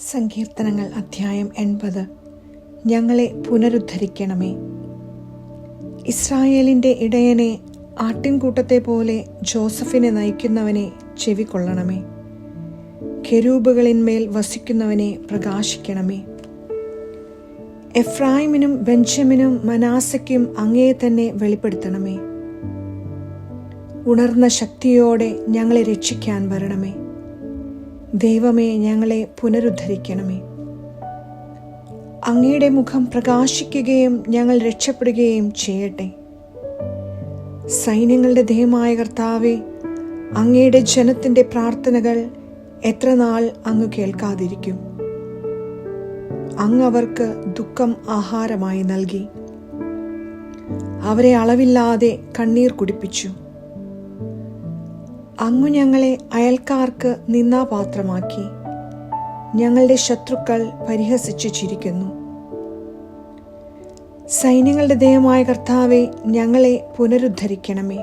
സങ്കീർത്തനങ്ങൾ അധ്യായം എൺപത്. ഞങ്ങളെ പുനരുദ്ധരിക്കണമേ. ഇസ്രായേലിന്റെ ഇടയനെ ആട്ടിൻകൂട്ടത്തെ പോലെ ജോസഫിനെ നയിക്കുന്നവനെ ചെവിക്കൊള്ളണമേ. കെരൂബുകളിന്മേൽ വസിക്കുന്നവനെ പ്രകാശിക്കണമേ. എഫ്രായിമിനും ബെഞ്ചമിനും മനാസയ്ക്കും അങ്ങേ തന്നെ വെളിപ്പെടുത്തണമേ. ഉണർന്ന ശക്തിയോടെ ഞങ്ങളെ രക്ഷിക്കാൻ വരണമേ. ദൈവമേ ഞങ്ങളെ പുനരുദ്ധരിക്കണമേ. അങ്ങയുടെ മുഖം പ്രകാശിക്കുകയും ഞങ്ങൾ രക്ഷപ്പെടുകയും ചെയ്യട്ടെ. സൈന്യങ്ങളുടെ ദേഹമായ കർത്താവെ അങ്ങയുടെ ജനത്തിന്റെ പ്രാർത്ഥനകൾ എത്ര നാൾ അങ്ങ് കേൾക്കാതിരിക്കും. അങ്ങ് അവർക്ക് ദുഃഖം ആഹാരമായി നൽകി. അവരെ അളവില്ലാതെ കണ്ണീർ കുടിപ്പിച്ചു. അങ്ങു ഞങ്ങളെ അയൽക്കാർക്ക് നിന്നാപാത്രമാക്കി ഞങ്ങളുടെ ശത്രുക്കൾ പരിഹസിച്ചു ചിരിക്കുന്നു. സൈന്യങ്ങളുടെ ദയമായ കർത്താവെ ഞങ്ങളെ പുനരുദ്ധരിക്കണമേ.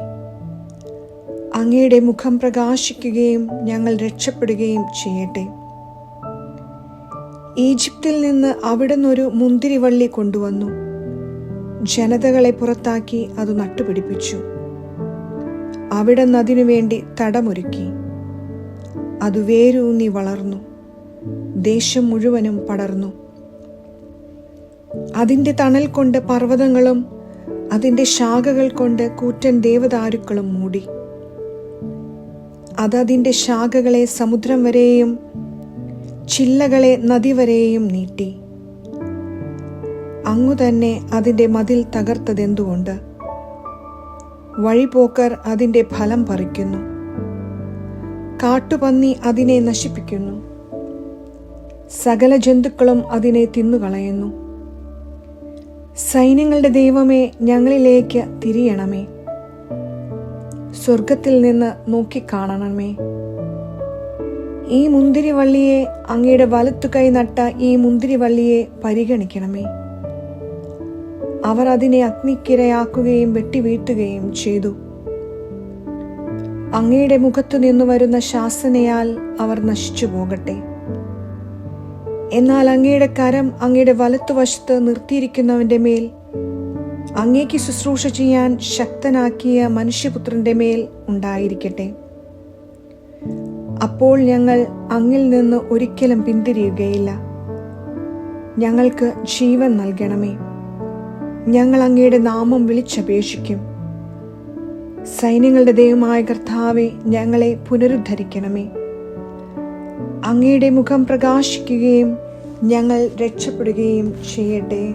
അങ്ങയുടെ മുഖം പ്രകാശിക്കുകയും ഞങ്ങൾ രക്ഷപ്പെടുകയും ചെയ്യട്ടെ. ഈജിപ്തിൽ നിന്ന് അവിടുന്നൊരു മുന്തിരിവള്ളി കൊണ്ടുവന്നു. ജനതകളെ പുറത്താക്കി അത് നട്ടുപിടിപ്പിച്ചു. അവിടെ അതിനു വേണ്ടി തടമൊരുക്കി. അത് വേരൂന്നി വളർന്നു. ദേശം മുഴുവനും പടർന്നു. അതിന്റെ തണൽ കൊണ്ട് പർവതങ്ങളും അതിന്റെ ശാഖകൾ കൊണ്ട് കൂറ്റൻ ദേവദാരുക്കളും മൂടി. അതതിന്റെ ശാഖകളെ സമുദ്രം വരെയും ചില്ലകളെ നദി വരെയും നീട്ടി. അങ്ങു തന്നെ അതിന്റെ മതിൽ തകർത്തതെന്തുകൊണ്ട്? വഴിപോക്കർ അതിന്റെ ഫലം പറിക്കുന്നു. കാട്ടുപന്നി അതിനെ നശിപ്പിക്കുന്നു. സകല ജന്തുക്കളും അതിനെ തിന്നുകളയുന്നു. സൈന്യങ്ങളുടെ ദൈവമേ ഞങ്ങളിലേക്ക് തിരിയണമേ. സ്വർഗത്തിൽ നിന്ന് നോക്കിക്കാണണമേ. ഈ മുന്തിരിവള്ളിയെ അങ്ങയുടെ വലത്തു കൈ നട്ട ഈ മുന്തിരിവള്ളിയെ പരിഗണിക്കണമേ. അവർ അതിനെ അഗ്നിക്കിരയാക്കുകയും വെട്ടിവീഴ്ത്തുകയും ചെയ്തു. അങ്ങയുടെ മുഖത്തു നിന്നു വരുന്ന ശാസനയാൽ അവർ നശിച്ചു പോകട്ടെ. എന്നാൽ അങ്ങയുടെ കരം അങ്ങയുടെ വലത്തുവശത്ത് നിർത്തിയിരിക്കുന്നവന്റെ മേൽ അങ്ങേക്ക് ശുശ്രൂഷ ചെയ്യാൻ ശക്തനാക്കിയ മനുഷ്യപുത്രന്റെ മേൽ ഉണ്ടായിരിക്കട്ടെ. അപ്പോൾ ഞങ്ങൾ അങ്ങിൽ നിന്ന് ഒരിക്കലും പിന്തിരിയുകയില്ല. ഞങ്ങൾക്ക് ജീവൻ നൽകണമേ. ഞങ്ങൾ അങ്ങയുടെ നാമം വിളിച്ചപേക്ഷിക്കും. സൈന്യങ്ങളുടെ ദൈവമായ കർത്താവെ ഞങ്ങളെ പുനരുദ്ധരിക്കണമേ. അങ്ങയുടെ മുഖം പ്രകാശിക്കുകയും ഞങ്ങൾ രക്ഷപ്പെടുകയും ചെയ്യട്ടെ.